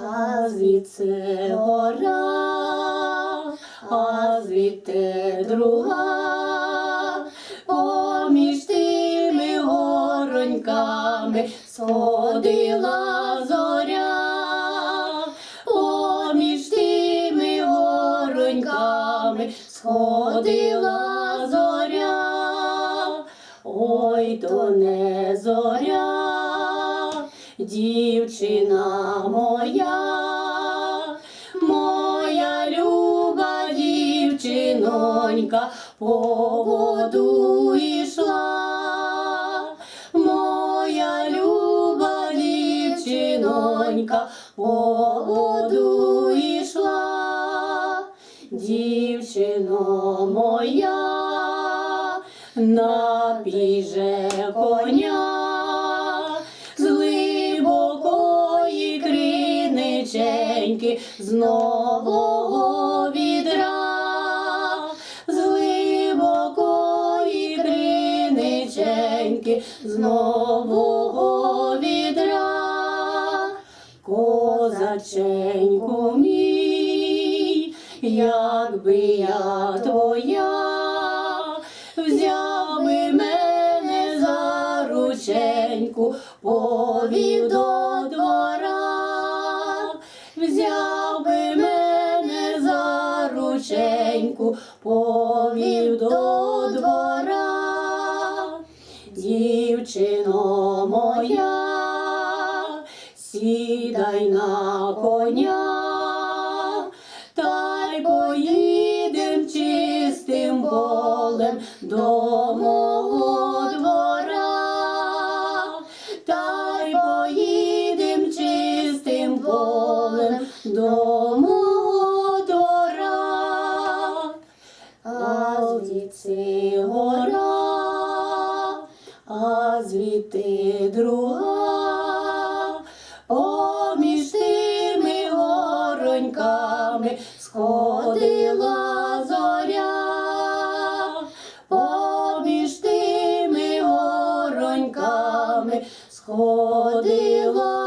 а звідси гора, а звідти друга, поміж тими гороньками сходила зоря, поміж тими гороньками сходила зоря, ой, то не зоря, дівчина моя, моя люба дівчинонька по воду ішла, моя люба дівчинонька по воду ішла, дівчино моя, напій же коня криниченьки з нового відра, з глибокої криниченьки з нового відра, козаченьку мій, якби я твоя, взяв би мене за рученьку, повів би мене за рученьку, повів до двора, дівчино моя, сідай на коня. До мого двора, та й поїдем чистим полем до звідси гора, а звідти друга, поміж тими гороньками сходила зоря, поміж тими гороньками сходила